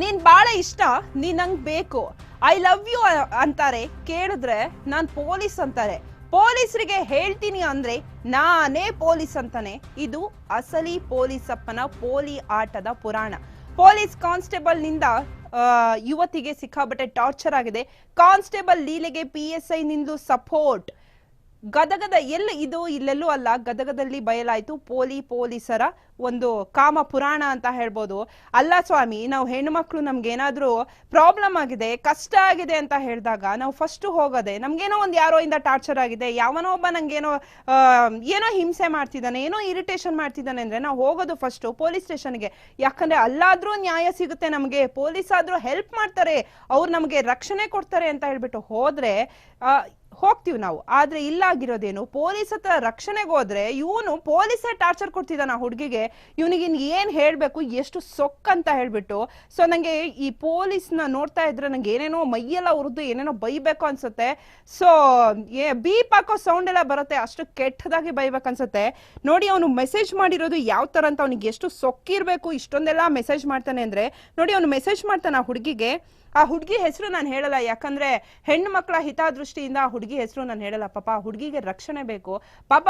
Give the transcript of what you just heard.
ನೀನ್ ಬಾಳ ಇಷ್ಟ, ನೀನ್ ನಂಗ್ ಬೇಕು. ಐ ಲವ್ ಯು ಅಂತಾರೆ. ಕೇಳಿದ್ರೆ ನಾನ್ ಪೊಲೀಸ್ ಅಂತಾರೆ. ಪೊಲೀಸರಿಗೆ ಹೇಳ್ತೀನಿ ಅಂದ್ರೆ ನಾನೇ ಪೊಲೀಸ್ ಅಂತಾನೆ. ಇದು ಅಸಲಿ ಪೊಲೀಸಪ್ಪನ ಪೋಲಿ ಆಟದ ಪುರಾಣ. ಪೊಲೀಸ್ ಕಾನ್ಸ್ಟೇಬಲ್ನಿಂದ ಯುವತಿಗೆ ಸಿಕ್ಕಾಬಟ್ಟೆ ಟಾರ್ಚರ್ ಆಗಿದೆ. ಕಾನ್ಸ್ಟೇಬಲ್ ಲೀಲೆಗೆ ಪಿ ಎಸ್ ಐ ನಿಂದು ಸಪೋರ್ಟ್ ಗದಗದ ಎಲ್ಲ ಇದು ಇಲ್ಲೆಲ್ಲೂ ಅಲ್ಲ, ಗದಗದಲ್ಲಿ ಬಯಲಾಯಿತು ಪೋಲಿ ಪೊಲೀಸರ ಒಂದು ಕಾಮ ಪುರಾಣ ಅಂತ ಹೇಳ್ಬೋದು. ಅಲ್ಲ ಸ್ವಾಮಿ, ನಾವು ಹೆಣ್ಣುಮಕ್ಳು ನಮ್ಗೇನಾದ್ರೂ ಪ್ರಾಬ್ಲಮ್ ಆಗಿದೆ, ಕಷ್ಟ ಆಗಿದೆ ಅಂತ ಹೇಳಿದಾಗ ನಾವು ಫಸ್ಟ್ ಹೋಗೋದೆ, ನಮ್ಗೇನೋ ಒಂದು ಯಾರೋ ಇಂದ ಟಾರ್ಚರ್ ಆಗಿದೆ, ಯಾವನೋ ಒಬ್ಬ ನಂಗೇನೋ ಏನೋ ಹಿಂಸೆ ಮಾಡ್ತಿದ್ದಾನೆ, ಏನೋ ಇರಿಟೇಷನ್ ಮಾಡ್ತಿದ್ದಾನೆ ಅಂದ್ರೆ ನಾವು ಹೋಗೋದು ಫಸ್ಟ್ ಪೊಲೀಸ್ ಸ್ಟೇಷನ್ಗೆ ಯಾಕಂದ್ರೆ ಅಲ್ಲಾದ್ರೂ ನ್ಯಾಯ ಸಿಗುತ್ತೆ ನಮಗೆ, ಪೊಲೀಸ್ ಆದ್ರೂ ಹೆಲ್ಪ್ ಮಾಡ್ತಾರೆ, ಅವ್ರು ನಮಗೆ ರಕ್ಷಣೆ ಕೊಡ್ತಾರೆ ಅಂತ ಹೇಳ್ಬಿಟ್ಟು ಹೋದ್ರೆ ಹೋಗ್ತೀವಿ ನಾವು. ಆದ್ರೆ ಇಲ್ಲ ಆಗಿರೋದೇನು? ಪೊಲೀಸ್ ಹತ್ರ ರಕ್ಷಣೆಗೆ ಹೋದ್ರೆ ಇವನು ಪೊಲೀಸೇ ಟಾರ್ಚರ್ ಕೊಡ್ತಿದ್ದಾನ ಹುಡುಗಿಗೆ. ಇವನಿಗೆ ಇನ್ ಏನ್ ಹೇಳ್ಬೇಕು, ಎಷ್ಟು ಸೊಕ್ಕ ಅಂತ ಹೇಳ್ಬಿಟ್ಟು. ಸೊ ನಂಗೆ ಈ ಪೊಲೀಸ್ನ ನೋಡ್ತಾ ಇದ್ರೆ ನಂಗೆ ಏನೇನೋ ಮೈಯೆಲ್ಲ ಉರಿದು ಏನೇನೋ ಬೈಬೇಕು ಅನ್ಸುತ್ತೆ. ಸೊ ಬೀಪ್ ಹಾಕೋ ಸೌಂಡ್ ಎಲ್ಲ ಬರುತ್ತೆ, ಅಷ್ಟು ಕೆಟ್ಟದಾಗಿ ಬೈಬೇಕು ಅನ್ಸುತ್ತೆ. ನೋಡಿ ಅವನು ಮೆಸೇಜ್ ಮಾಡಿರೋದು ಯಾವ ತರ ಅಂತ ಅವನಿಗೆ ಎಷ್ಟು ಸೊಕ್ಕಿರ್ಬೇಕು ಇಷ್ಟೊಂದೆಲ್ಲ ಮೆಸೇಜ್ ಮಾಡ್ತಾನೆ ಅಂದ್ರೆ. ನೋಡಿ ಅವನು ಮೆಸೇಜ್ ಮಾಡ್ತಾನೆ ಆ ಹುಡುಗಿಗೆ. ಆ ಹುಡುಗಿ ಹೆಸರು ನಾನು ಹೇಳಲ್ಲ, ಯಾಕಂದ್ರೆ ಹೆಣ್ಣು ಮಕ್ಕಳ ಹಿತದೃಷ್ಟಿಯಿಂದ ಆ ಹುಡುಗಿ ಹೆಸರು ನಾನು ಹೇಳಲ್ಲ ಪಾಪ ಹುಡುಗಿಗೆ ರಕ್ಷಣೆ ಬೇಕು. ಪಾಪ